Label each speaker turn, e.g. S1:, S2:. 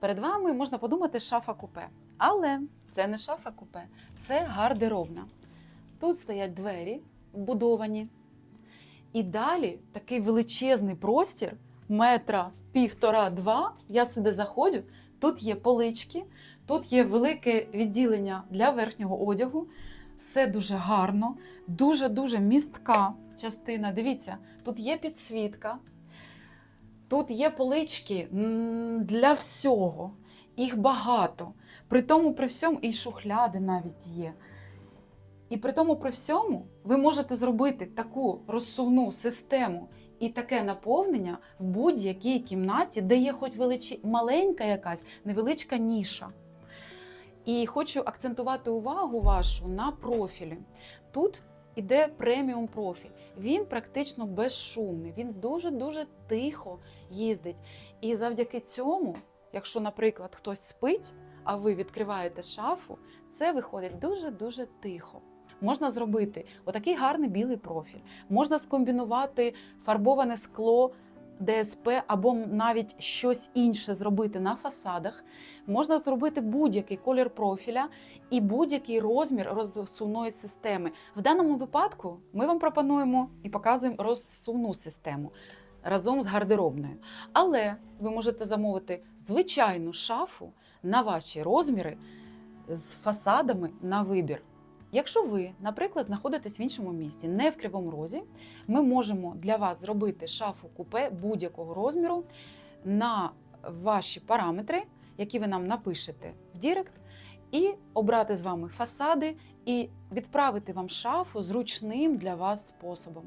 S1: Перед вами можна подумати шафа купе. Але це не шафа купе, це гардеробна. Тут стоять двері вбудовані. І далі такий величезний простір, метра півтора-два. Я сюди заходжу. Тут є полички, тут є велике відділення для верхнього одягу. Все дуже гарно, дуже-дуже містка частина. Дивіться, тут є підсвітка, тут є полички для всього. Їх багато. При тому, при всьому, і шухляди навіть є. І при тому, при всьому, ви можете зробити таку розсувну систему і таке наповнення в будь-якій кімнаті, де є хоч величі... маленька якась невеличка ніша. І хочу акцентувати увагу вашу на профілі. Тут іде преміум профіль. Він практично безшумний, він дуже-дуже тихо їздить. І завдяки цьому, якщо, наприклад, хтось спить, а ви відкриваєте шафу, це виходить дуже-дуже тихо. Можна зробити отакий гарний білий профіль. Можна скомбінувати фарбоване скло ДСП або навіть щось інше зробити на фасадах. Можна зробити будь-який колір профіля і будь-який розмір розсувної системи. В даному випадку ми вам пропонуємо і показуємо розсувну систему разом з гардеробною. Але ви можете замовити звичайну шафу на ваші розміри з фасадами на вибір. Якщо ви, наприклад, знаходитесь в іншому місті, не в Кривому Розі, ми можемо для вас зробити шафу купе будь-якого розміру на ваші параметри, які ви нам напишете в Дірект, і обрати з вами фасади і відправити вам шафу зручним для вас способом.